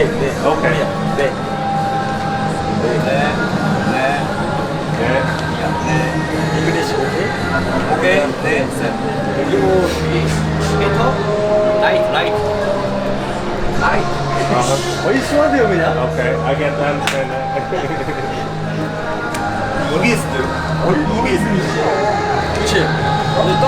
오케이. 네. 오케이. 네. 네. 네. 네. 잉글리시 오케이? 오케이. 네. 쌤. 그리고 여기 스케이터 라이트 라이트 라이트 Uh-huh. 거의 수화돼요 그냥 Okay, I get to understand that. 여기 있어요. 어, 여기 있으면 그치 근데 떡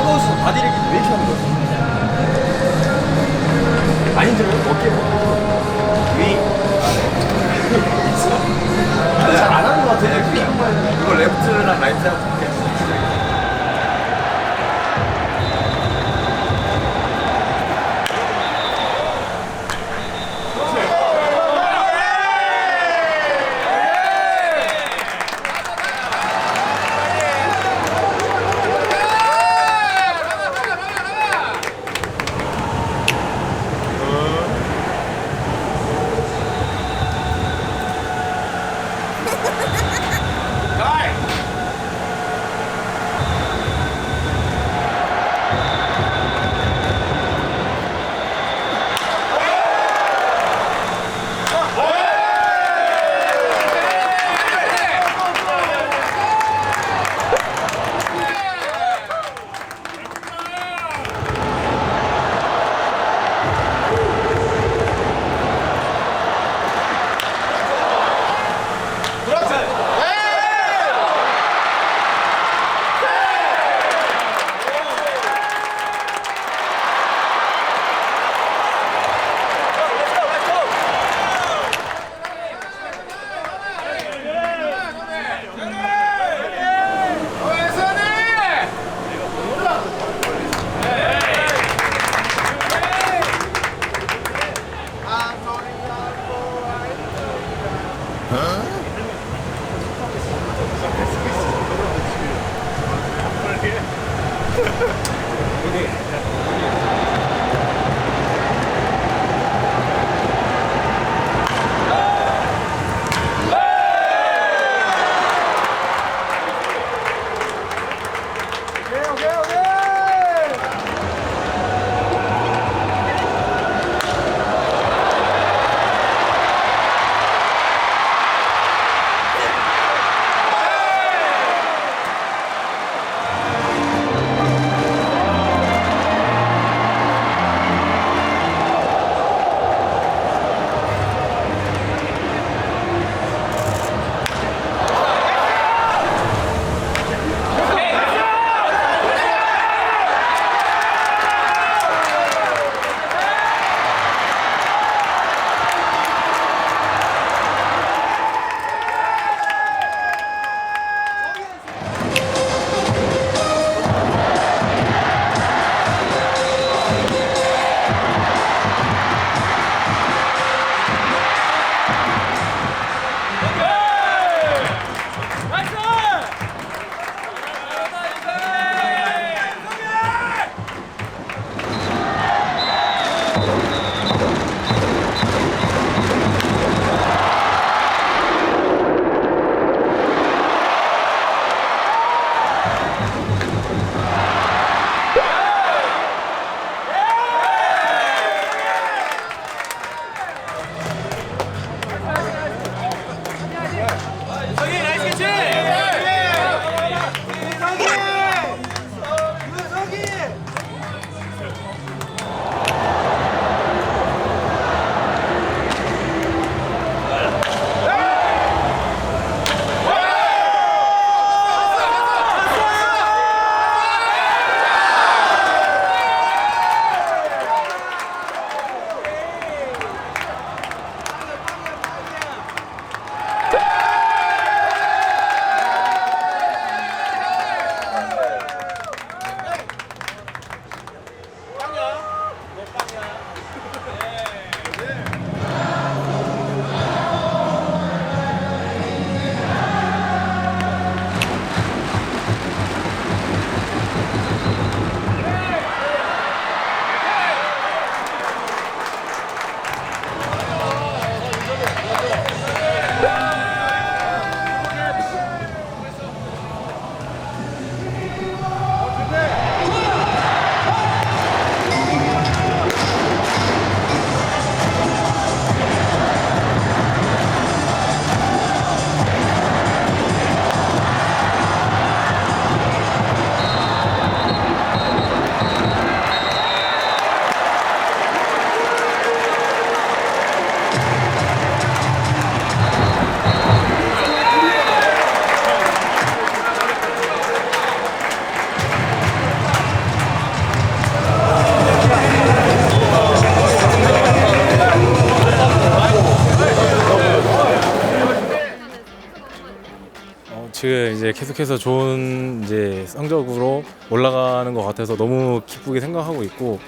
지금 이제 계속해서 좋은 이제 성적으로 올라가는 것 같아서 너무 기쁘게 생각하고 있고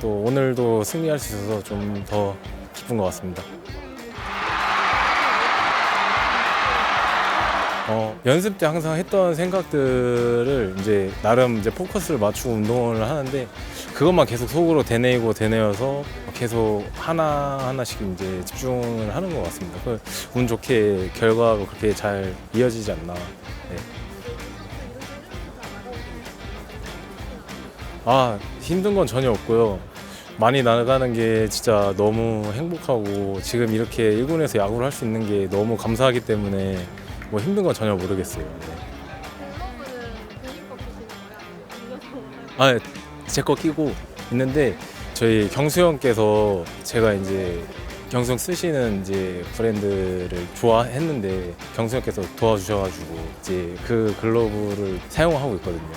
또 오늘도 승리할 수 있어서 좀 더 기쁜 것 같습니다. 어, 연습 때 항상 했던 생각들을 이제 나름 이제 포커스를 맞추고 운동을 하는데 그것만 계속 속으로 되뇌이고 되뇌어서 계속 하나 하나씩 이제 집중을 하는 것 같습니다. 그 운 좋게 결과가 그렇게 잘 이어지지 않나. 네. 아 힘든 건 전혀 없고요. 많이 나가는 게 진짜 너무 행복하고 지금 이렇게 1군에서 야구를 할 수 있는 게 너무 감사하기 때문에 뭐 힘든 건 전혀 모르겠어요. 네. 아, 제 거 끼고 있는데 저희 경수 형께서 제가 이제 경수 형 쓰시는 이제 브랜드를 좋아했는데 경수 형께서 도와주셔가지고 이제 그 글러브를 사용하고 있거든요.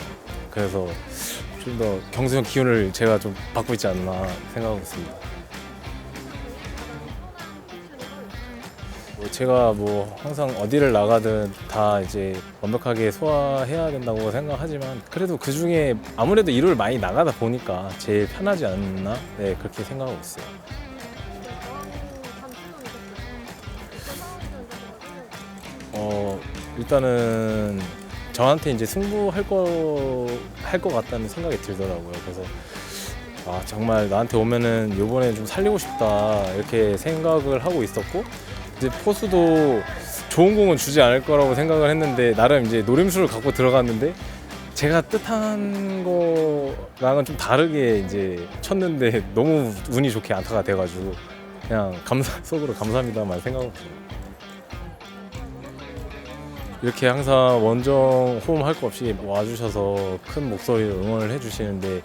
그래서 좀 더 경수 형 기운을 제가 좀 받고 있지 않나 생각하고 있습니다. 뭐 제가 뭐 항상 어디를 나가든 다 이제 완벽하게 소화해야 된다고 생각하지만 그래도 그 중에 아무래도 일을 많이 나가다 보니까 제일 편하지 않나 네 그렇게 생각하고 있어요. 어 일단은 저한테 이제 승부할 거할것 같다는 생각이 들더라고요. 그래서 아 정말 나한테 오면은 요번에 좀 살리고 싶다 이렇게 생각을 하고 있었고 이제 포수도 좋은 공은 주지 않을 거라고 생각을 했는데 나름 이제 노림수를 갖고 들어갔는데 제가 뜻한 거랑은 좀 다르게 이제 쳤는데 너무 운이 좋게 안타가 돼가지고 그냥 감사 속으로 감사합니다만 생각하고 있어요. 이렇게 항상 원정 홈 할 거 없이 와주셔서 큰 목소리로 응원을 해주시는데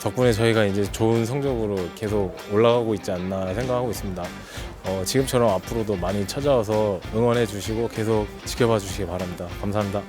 덕분에 저희가 이제 좋은 성적으로 계속 올라가고 있지 않나 생각하고 있습니다. 어, 지금처럼 앞으로도 많이 찾아와서 응원해 주시고 계속 지켜봐 주시기 바랍니다. 감사합니다.